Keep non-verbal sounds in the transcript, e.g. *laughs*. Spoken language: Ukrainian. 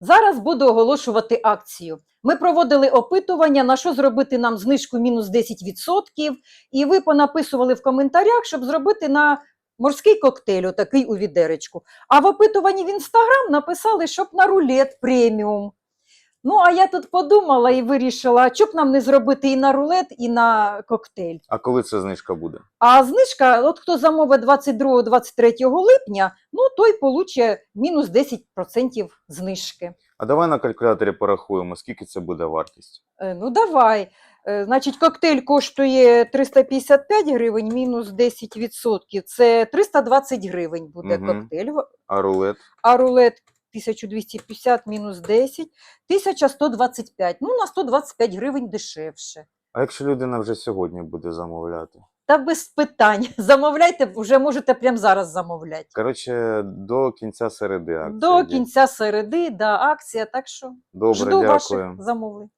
Зараз буду оголошувати акцію. Ми проводили опитування, на що зробити нам знижку мінус 10%, і ви понаписували в коментарях, щоб зробити на морський коктейль, отакий у відеречку. А в опитуванні в інстаграм написали, щоб на рулет преміум. Ну, а я тут подумала і вирішила, а чоб нам не зробити і на рулет, і на коктейль. А коли ця знижка буде? А знижка, от хто замовить 22-23 липня, ну той получить мінус 10% знижки. А давай на калькуляторі порахуємо, скільки це буде вартість. Е, Ну давай. Е, Значить, коктейль коштує 355 гривень, мінус 10%. Це 320 гривень буде Мгм. коктейль. А рулет? А рулет 1250 мінус 10, 1125. Ну, на 125 гривень дешевше. А якщо людина вже сьогодні буде замовляти? Та без питань. *laughs* Замовляйте, вже можете прямо зараз замовляти. Коротше, до кінця середи акція. До кінця середи, да, акція, так що Добре, жду дякую. ваших замовлень.